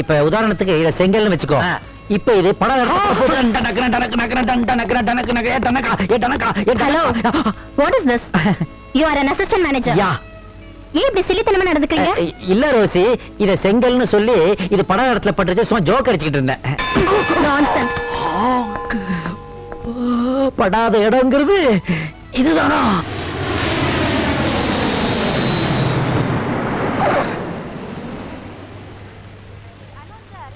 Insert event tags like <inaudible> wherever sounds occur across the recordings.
இப்ப உதாரணத்துக்கு இத செங்கல்னு வச்சுக்கோ. இப்ப இது படம் hello what is this you are an assistant manager yeah ஏன் இப்படி சில்லித்தனமா நடந்துக்கிறீங்க இல்ல ரோசி இத செங்கல்னு சொல்லி இது படம் இடத்துல பட்டுச்சு சும்மா ஜோக் அடிச்சுக்கிட்டு இருந்தேன் நான்சென்ஸ் படாத இடங்கிறது இதுதானா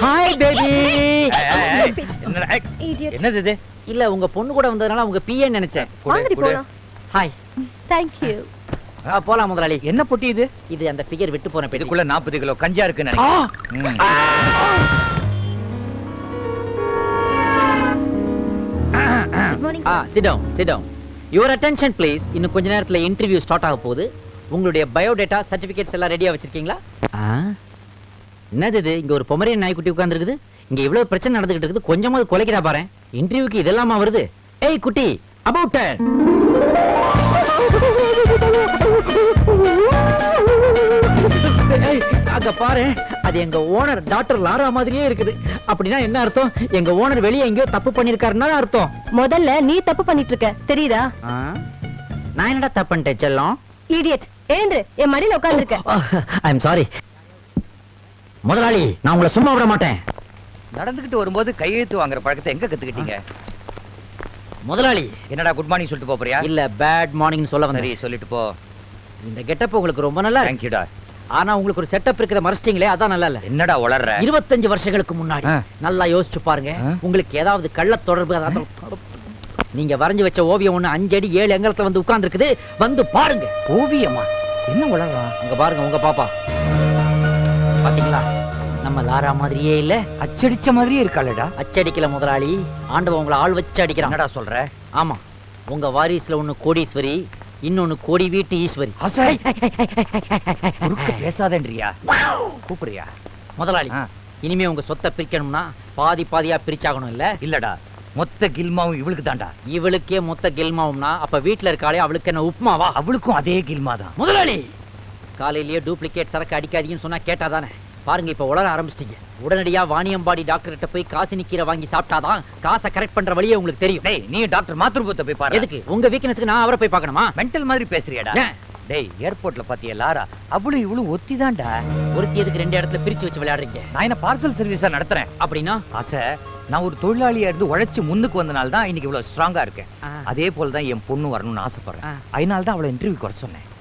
hi baby. என்னது இது? இல்ல உங்க பொண்ணு கூட வந்ததுனால உங்க பிஏ நினைச்சேன். வாங்கடி. போலாம். Hi thank you. ஆ, போலாம் முதலாளி. என்ன பொட்டி இது? இது அந்த பிகர் விட்டு போன பெட்டி இதுக்குள்ள நாற்பது கிலோ கஞ்சா இருக்குன்னு நினைக்கிறேன். ம். good morning ah sit down sit down your attention please இன்னும் கொஞ்ச நேரத்துல இன்டர்வியூ ஸ்டார்ட் ஆக போகுது. உங்களுடைய பயோடேட்டா சர்டிபிகேட்ஸ் எல்லாம் ரெடியா வச்சிருக்கீங்களா? என்னது இது? இங்க ஒரு பொமரியன் நாய்க்குட்டி உட்கார்ந்திருக்குது. இங்க இவ்வளவு பிரச்சனை நடந்துகிட்டு இருக்குது. கொஞ்சமாவது குலைக்கிறா பாரு இன்டர்வியூக்கு இதெல்லாமா வருது? ஏய் குட்டி அபவுட் அங்க பாரு. அது எங்க ஓனர் டாக்டர் லாரா மாதிரியே இருக்குது. அப்படின்னா என்ன அர்த்தம்? எங்க ஓனர் வெளியே எங்கேயோ தப்பு பண்ணிருக்காருன்னா அர்த்தம்? முதல்ல நீ தப்பு பண்ணிட்டு இருக்க தெரியுதா? நான் என்னடா தப்பு பண்ணிட்டேன் செல்லம்? இடியட் ஏந்திரு என் மடியில உட்கார்ந்திருக்க. ஐ எம் சாரி முதலாளி நான் உங்களை சும்மா விட மாட்டேன். நடந்துகிட்டு வரும்போது கையெழுத்து வாங்குற பழக்கத்தை எங்க கத்துக்கிட்டீங்க? முதலாளி. என்னடா குட் மார்னிங் சொல்லிட்டு போறியா? இல்ல பேட் மார்னிங் சொல்ல சரி சொல்லிட்டு போ. இந்த கெட்டப் உங்களுக்கு ரொம்ப நல்லா தேங்க்யூடா ஆனா உங்களுக்கு ஒரு செட்டப் இருக்கிற மறைச்சிட்டீங்களே அதான் நல்லா இல்ல. என்னடா வளர்ற இருபத்தஞ்சு வருஷங்களுக்கு முன்னாடி. நல்லா யோசிச்சு பாருங்க. உங்களுக்கு ஏதாவது கள்ள தொடர்பு நீங்க வரைஞ்சு வச்ச ஓவியம் ஒண்ணு அஞ்சு அடி ஏழு எங்கலத்துல வந்து உட்கார்ந்து இருக்குது வந்து பாருங்க. ஓவியமா? என்ன வளர்றான் அங்க பாருங்க உங்க பாப்பா. பாத்தீங்களா நம்ம லாரா மாதிரியே இல்ல அச்சடிச்ச மாதிரியே இருக்காளடா அச்சடிக்கல முதலாளி ஆண்டவன் உங்களை ஆள் வச்சு அடிக்கிறான் என்னடா சொல்ற ஆமா உங்க வாரிசுல ஒண்ணு கோடீஸ்வரி இன்னொன்னு கோடி வீட்டு ஈஸ்வரி அசை பேசாதேன்றியா கூப்பிடுறியா முதலாளி. இனிமே உங்க சொத்தை பிரிக்கணும்னா பாதி பாதியா பிரிச்சாகணும் இல்ல இல்லடா மொத்த கில்மாவும் இவளுக்கு தான்டா இவளுக்கே மொத்த கெல்மாவும்னா அப்ப வீட்டுல இருக்காளே அவளுக்கு என்ன உப்புமாவா அவளுக்கும் அதே கில்மா தான் முதலாளி காலையிலேயே டூப்ளிகேட் சரக்கு அடிக்காதீங்கன்னு சொன்னா கேட்டாதானே? பாருங்க இப்ப உளர ஆரம்பிச்சிட்டீங்க. உடனடியா வாணியம்பாடி டாக்டர் கிட்ட போய் காசினி கீரை வாங்கி சாப்பிட்டாதான் காசை கரெக்ட் பண்ற வழியே உங்களுக்கு தெரியும். டேய் நீ டாக்டர் மாத்ருபத்தை போய் பாரு. எதுக்கு? உங்க வீக்னஸ்க்கு நான் அவரை போய் பார்க்கணுமா? மென்டல் மாதிரி பேசுறியாடா? டேய் ஏர்போர்ட்ல பாத்தியா லாரா? அவளும் இவளும் ஒத்திதான்டா. ஒருத்தி எதுக்கு ரெண்டு இடத்துல பிரிச்சு வச்சு விளையாடுறீங்க? நான் என்ன பார்சல் சர்வீஸா நடத்துறேன்? அப்படின்னா? ஆசை நான் ஒரு தொழிலாளியா இருந்து உழைச்சு முன்னுக்கு வந்தனால தான் இன்னைக்கு இவ்வளவு ஸ்ட்ராங்கா இருக்கேன். அதே போல தான் என் பொண்ணு வரணும்னு ஆசைப்படுறேன். அதனால தான் அவளை இன்டர்வியூ வர சொன்னேன்.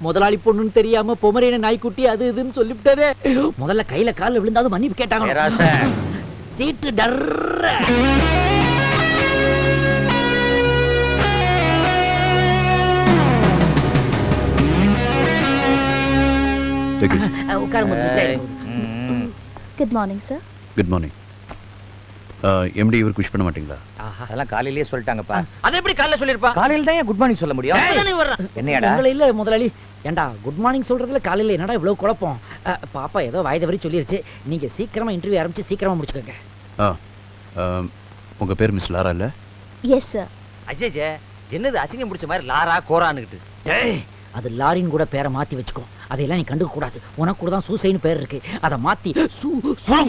முதலாளி பொண்ணுன்னு தெரியாம பொமரேன நாய்க்குட்டி அது இதுன்னு சொல்லிவிட்டாரே முதல்ல கையில கால்ல விழுந்தாலும் மன்னிப்பு கேட்டாங்க. சீட்டு டர்ற. ம். Good morning sir good morning MD இவருக்கு விஷ் பண்ண மாட்டீங்களா? அதெல்லாம் காலையிலேயே சொல்லிட்டாங்கப்பா. அதை எப்படி காலைல சொல்லிருப்பா காலையில தான் குட் மார்னிங் சொல்ல முடியும்? உங்களை இல்ல முதலாளி. ஏண்டா குட் மார்னிங் சொல்றதுல காலையில என்னடா இவ்வளவு குழப்பம்? பாப்பா ஏதோ வாய்த வரி சொல்லிருச்சு. நீங்க சீக்கிரமா இன்டர்வியூ ஆரம்பிச்சு சீக்கிரமா முடிச்சுக்கோங்க. ஆ உங்க பேர் மிஸ் லாரா இல்ல? எஸ் சார் அஜய் என்னது அசிங்கம் பிடிச்ச மாதிரி லாரா கோரான்னுகிட்டு? டேய், அது லாரின் கூட பேரை மாத்தி வச்சுக்கோ. அதையெல்லாம் நீ கண்டுக்க கூடாது. உனக்கு கூட தான் சூசைன்னு பேர் இருக்கு. அதை மாத்தி சூ சூ-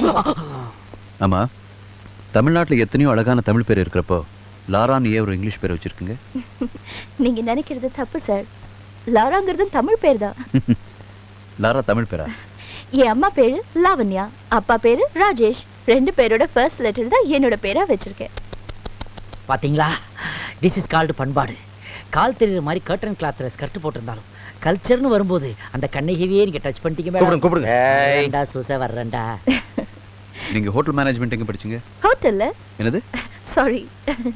ஆமா. தமிழ்நாட்டுல எத்தனையோ அழகான தமிழ் பேர் இருக்கிறப்போ லாரான்னு ஏன் ஒரு இங்கிலீஷ் பேர் வச்சிருக்கீங்க? <laughs> நீங்க நினைக்கிறது தப்பு சார் லாராங்கிறது தமிழ் பேர் தான். <laughs> லாரா தமிழ் பேரா? <laughs> என் அம்மா பேரு லாவண்யா அப்பா பேரு ராஜேஷ். ரெண்டு பேரோட ஃபர்ஸ்ட் லெட்டர் தான் என்னோட பேரா வச்சிருக்கேன். பாத்தீங்களா? திஸ் இஸ் கால்டு பண்பாடு. கால் தெரியுற மாதிரி கர்டன் கிளாத்ல ஸ்கர்ட் போட்டிருந்தாலும் கல்ச்சர்னு வரும்போது அந்த கண்ணகிவியே நீங்க டச் பண்ணிட்டீங்க கூப்பிடுங்க மேடம். கூப்பிடுங்க ஏய், வேண்டா சூச வர்றேன்டா? நீங்க ஹோட்டல் மேனேஜ்மெண்ட் எங்க படிச்சீங்க? ஹோட்டல்ல என்னது? <laughs> சாரி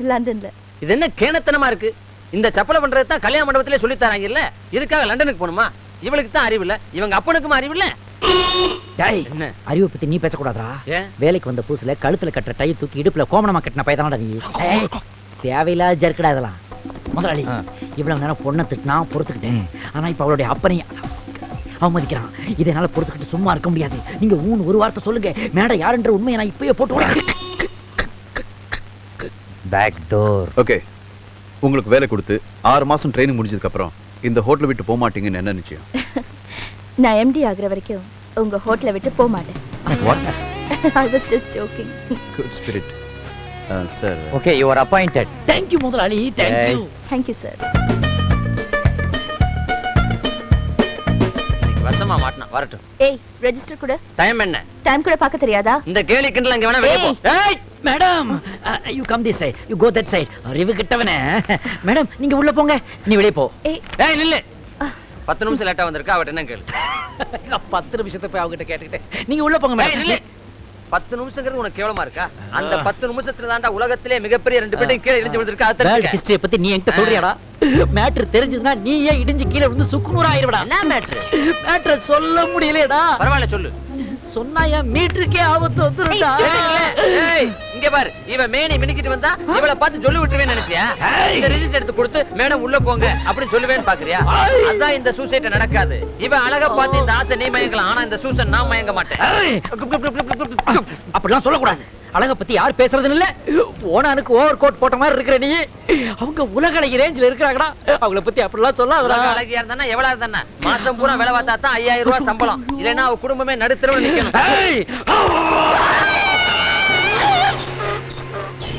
லண்டன்ல <laughs> இது என்ன கேணத்தனமா இருக்கு? இந்த சப்பலை பண்றது தான் கல்யாண மண்டபத்திலே சொல்லி தராங்க இல்ல இதுக்காக லண்டனுக்கு போகணுமா? இவளுக்கு தான் அறிவு இல்ல. இவங்க அப்பனுக்கும் அறிவு இல்ல. டேய் என்ன? அறிவை பத்தி நீ பேசக்கூடாதா வேலைக்கு வந்த புதுசுல கழுத்துல கட்டுற டை தூக்கி இடுப்புல கோமணமா கட்டின பையதானடா நீ. தேவையில்லாத ஜர்க்கடா இதெல்லாம். முதலாளி. இவ்வளவு நேரம் பொண்ணை திட்டினா பொறுத்துக்கிட்டேன். ஆனா இப்ப அவளுடைய அப்பனை அவமதிக்கிறான். இதனால பொறுத்துக்கிட்டு சும்மா இருக்க முடியாது. நீங்க ஊன் ஒரு வார்த்தை சொல்லுங்க. மேடம் யாருன்ற உண்மையை நான் இப்பயே போட்டு. பேக் டோர் ஓகே உங்களுக்கு வேலை கொடுத்து ஆறு மாசம் ட்ரைனிங் முடிஞ்சதுக்கு அப்புறம் இந்த ஹோட்டல் விட்டு போக மாட்டீங்கன்னு என்ன நிச்சயம்? <laughs> நான் எம்டி ஆகுற வரைக்கும் உங்க ஹோட்டலை விட்டு போக மாட்டேன் what I was just joking good spirit sir okay you are appointed Thank you முதலாளி. Thank you thank you sir வசமா மாட்டினா வரட்டும். ஏய் ரெஜிஸ்டர் கூட. டைம் என்ன? டைம் கூட பார்க்க தெரியாதா? இந்த கேலி கிண்டல் அங்க வேணா வெளியே போ. ஏய்! Madam! You come this side you go that side அறிவு கிட்டவனே. மேடம் நீங்க உள்ள போங்க. நீ வெளியே போ. ஏய்! நில்லு. பத்து நிமிஷம் லேட்டா வந்திருக்கா அவட்ட என்ன கேளு? பத்து நிமிஷத்தை போய் அவகிட்ட கேட்டுக்கிட்டேன். நீங்க உள்ள போங்க. மேடம். பத்து நிமிஷங்கிறது உனக்கு கேவலமா இருக்கா? அந்த பத்து நிமிஷத்துல தாண்டா உலகத்திலே மிகப்பெரிய ரெண்டு பேரும் கீழே இடிஞ்சு விழுந்திருக்கா. ஹிஸ்டரியை பத்தி நீ என்கிட்ட சொல்றியாடா? மேட்ரு தெரிஞ்சதுன்னா நீ ஏன் இடிஞ்சு கீழே விழுந்து சுக்குநூறு ஆயிருவடா. என்ன மேட்ரு? மேட்ரை சொல்ல முடியலடா பரவாயில்ல சொல்லு. சொன்னா என் மீட்டருக்கே ஆபத்து வந்துருடா இங்க பாரு இவ மேனி மினிக்கிட்டு வந்தா இவள பார்த்து சொல்லி விட்டுருவேன்னு நினைச்சியா? இந்த ரெஜிஸ்டர் எடுத்து கொடுத்து மேடம் உள்ள போங்க அப்படி சொல்லுவேன்னு பாக்குறியா? அதான் இந்த சூசைட் நடக்காது. இவ அழகா பார்த்து இந்த ஆசை நீ மயங்கலாம் ஆனா இந்த சூசன் நான் மயங்க மாட்டேன். அப்படிலாம் சொல்லக்கூடாது. அழக பத்தி யார் பேசுறதுன்னு இல்ல. ஓனானுக்கு ஓவர் கோட் போட்ட மாதிரி இருக்கிற நீ. அவங்க உலக அழகி ரேஞ்சில இருக்கிறாங்கடா. அவங்கள பத்தி அப்படிலாம் உலக அழகியா இருந்தா எவ்வளவு இருந்தா மாசம் பூரா வேலை பார்த்தா தான் ஐயாயிரம் ரூபாய் சம்பளம். <laughs> இல்லைன்னா அவ குடும்பமே நடுத்தரவு நிக்கணும்.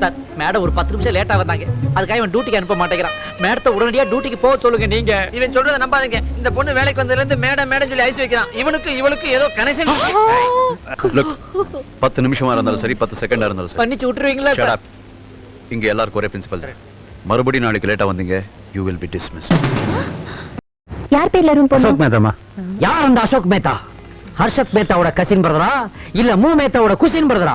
சார் மேடம் ஒரு பத்து நிமிஷம் லேட்டா வந்தாங்க. அதுக்காக இவன் டியூட்டிக்கு அனுப்ப மாட்டேங்கிறான். மேடத்தை உடனடியா டியூட்டிக்கு போக சொல்லுங்க நீங்க. இவன் சொல்றத நம்பாதீங்க. இந்த பொண்ணு வேலைக்கு வந்ததுல இருந்து மேடம் மேடம் சொல்லி ஐஸ் வைக்கிறான். இவனுக்கு இவளுக்கு ஏதோ கனெக்ஷன் பத்து நிமிஷமா இருந்தாலும் சரி பத்து செகண்டா இருந்தாலும் சரி. பண்ணிச்சு விட்டுருவீங்களா சார். இங்க எல்லாருக்கும் ஒரே பிரின்சிபல் மறுபடியும் நாளைக்கு லேட்டா வந்தீங்க யூ வில் பி டிஸ்மிஸ்ட் யார் பேர்ல ரூம் போனோம் மேதாமா யார் அந்த அசோக் மேத்தா? ஹர்ஷத் மேத்தாவோட கசின் பிரதரா இல்ல மூ மேத்தாவோட குசின் பிரதரா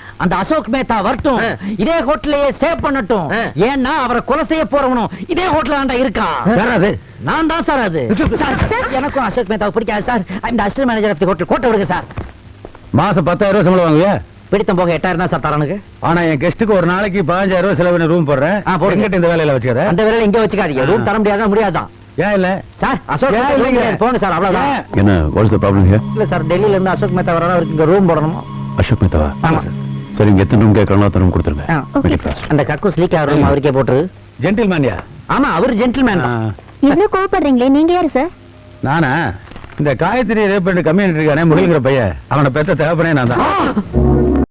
அந்த அசோக் மேத்தா வரட்டும். இதே ஹோட்டலையே ஸ்டே பண்ணட்டும். ஏன்னா அவரை கொலை செய்ய போறவனும் இதே ஹோட்டல் ஆண்டா இருக்கா? யார் அது? நான் தான் சார் அது. எனக்கும் அசோக் மேத்தாவை பிடிக்காது சார். இந்த assistant manager of the hotel கோட்டை விடுங்க சார். மாசம் பத்தாயிரம் ரூபாய் சம்பளம் வாங்குவியா? பிடித்தம் போக எட்டாயிரம் தான் சார் தரனுக்கு ஆனா என் கெஸ்ட்டுக்கு ஒரு நாளைக்கு பதினஞ்சாயிரம் ரூபாய் செலவு ரூம் போடுறேன். போடுங்க. இந்த வேலையில வச்சுக்காத. அந்த வேலையில இங்க வச்சுக்காதீங்க. ரூம் தர முடியாதா முடியாதான் ஏன் இல்ல? சார் அசோக். போங்க சார் அவ்வளவுதான்? என்ன வாட்ஸ் த ப்ராப்ளம் ஹியர் இல்ல சார் டெல்லியில இருந்து அசோக் மேத்தா வரணும் அவருக்கு இங்க ரூம் போடணும்? அசோக் மேத்தாவா? ஆமா. சார். சரி இங்க எத்தனை ரூம் கேட்கறாங்களோ அத்தனை ரூம் கொடுத்துருங்க. அந்த கக்கூஸ் லீக் ஆகிற ரூம் அவருக்கே போட்டுரு. ஜென்டில்மேன்யா ஆமா அவர் ஜென்டில்மேன் இவ்வளவு கோவப்படுறீங்களே நீங்க யாரு சார் நானா? இந்த காயத்ரி ரேப் பண்ணி கம்யூனிட்டி இருக்கானே முகில்ங்கிற பையன். அவனை பெத்த தகப்பனே நான் தான்.